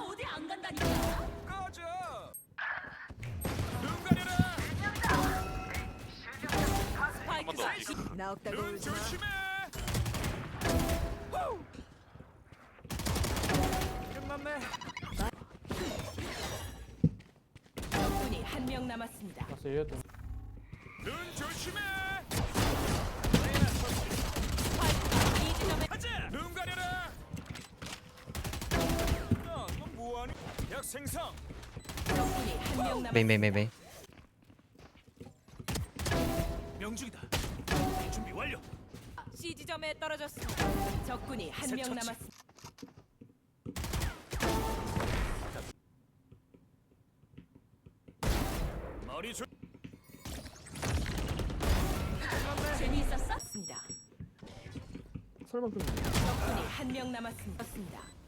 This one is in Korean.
나 어디 안 간다니까. 꺼져. 눈 가려라. 스파이크가 나 없다고 눈 울지 마. 조심해. 후. 끝났네. 적군이 한 명 남았습니다. Nasıl yiyordu? 눈 조심해. 약 생성. 적군이 한명 메인 명중이다. 준비 완료. C 지점에 떨어졌습니다. 적군이 한명새 처치. 남았습니다. 머리 조. 재미있었습니다. 설마 그 적군이 한 명 남았습니다.